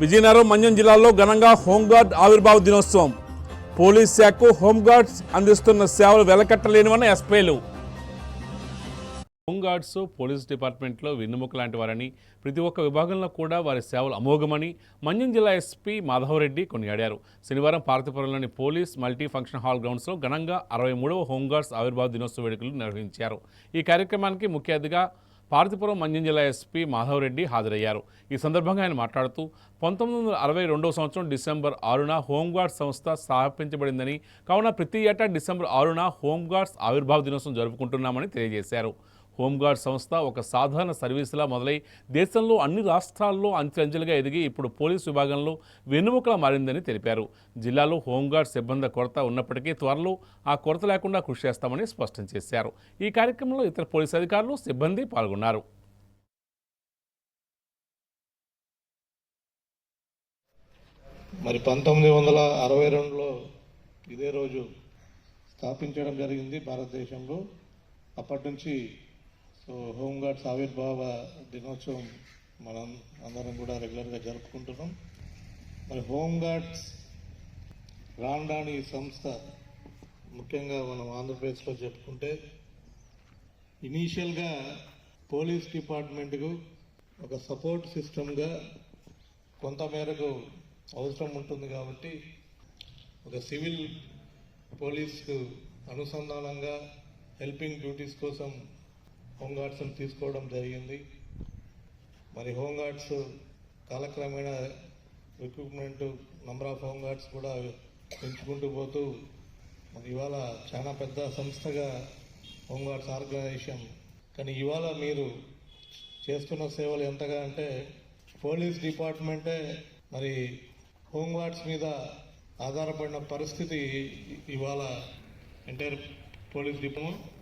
విజయనగరం మన్యం జిల్లాలో ఘనంగా హోంగార్డ్ ఆవిర్భావ దినోత్సవం. పోలీస్ శాఖకు హోంగార్డ్స్ అందిస్తున్న సేవలు వెలకట్టలేనివన్న ఎస్పీలు. హోంగార్డ్స్ పోలీస్ డిపార్ట్మెంట్లో వెన్నుముక లాంటి వారని ప్రతి ఒక్క విభాగంలో కూడా వారి సేవలు అమోఘమని మన్యం జిల్లా ఎస్పీ మాధవరెడ్డి కొనియాడారు. శనివారం పార్తీపురంలోని పోలీస్ మల్టీ ఫంక్షన్ హాల్ గ్రౌండ్స్లో ఘనంగా అరవై మూడవ హోంగార్డ్స్ ఆవిర్భావ దినోత్సవ వేడుకలు నిర్వహించారు. ఈ కార్యక్రమానికి ముఖ్య అతిథిగా పార్తిపురం మంజం జిల్లా ఎస్పీ మాధవరెడ్డి హాజరయ్యారు. ఈ సందర్భంగా ఆయన మాట్లాడుతూ పంతొమ్మిది వందల అరవై రెండవ సంవత్సరం డిసెంబర్ ఆరున హోంగార్డ్స్ సంస్థ స్థాపించబడిందని కావున ప్రతి ఏటా డిసెంబర్ ఆరున హోంగార్డ్స్ ఆవిర్భావ దినోత్సవం జరుపుకుంటున్నామని తెలియజేశారు. హోంగార్డ్ సంస్థ ఒక సాధారణ సర్వీసులా మొదలై దేశంలో అన్ని రాష్ట్రాల్లో అంచెలంచెలుగా ఎదిగి ఇప్పుడు పోలీసు విభాగంలో వెన్నుముకలా మారిందని తెలిపారు. జిల్లాలో హోంగార్డ్ సిబ్బంది కొరత ఉన్నప్పటికీ త్వరలో ఆ కొరత లేకుండా కృషి చేస్తామని స్పష్టం చేశారు. ఈ కార్యక్రమంలో ఇతర పోలీసు అధికారులు సిబ్బంది పాల్గొన్నారు. మరి పంతొమ్మిది వందల అరవై రెండులో ఇదే రోజు స్థాపించడం జరిగింది భారతదేశంలో. అప్పటి నుంచి సో హోంగార్డ్స్ ఆవిర్భావ దినోత్సవం మనం అందరం కూడా రెగ్యులర్గా జరుపుకుంటున్నాం. మరి హోంగార్డ్స్ రాండాని సంస్థ ముఖ్యంగా మనం ఆంధ్రప్రదేశ్లో చెప్పుకుంటే ఇనీషియల్గా పోలీస్ డిపార్ట్మెంట్కు ఒక సపోర్ట్ సిస్టమ్గా కొంతమేరకు అవసరం ఉంటుంది కాబట్టి ఒక సివిల్ పోలీస్కు అనుసంధానంగా హెల్పింగ్ డ్యూటీస్ కోసం హోంగార్డ్స్ని తీసుకోవడం జరిగింది. మరి హోంగార్డ్స్ కాలక్రమేణా రిక్రూట్మెంట్ నంబర్ ఆఫ్ హోంగార్డ్స్ కూడా పెంచుకుంటూ పోతూ మరి ఇవాళ చాలా పెద్ద సంస్థగా హోంగార్డ్స్ ఆర్గనైజేషన్. కానీ ఇవాళ మీరు చేస్తున్న సేవలు ఎంతగా అంటే పోలీస్ డిపార్ట్మెంటే మరి హోంగార్డ్స్ మీద ఆధారపడిన పరిస్థితి ఇవాళ ఎంటైర్ పోలీస్ డిపార్ట్మెంట్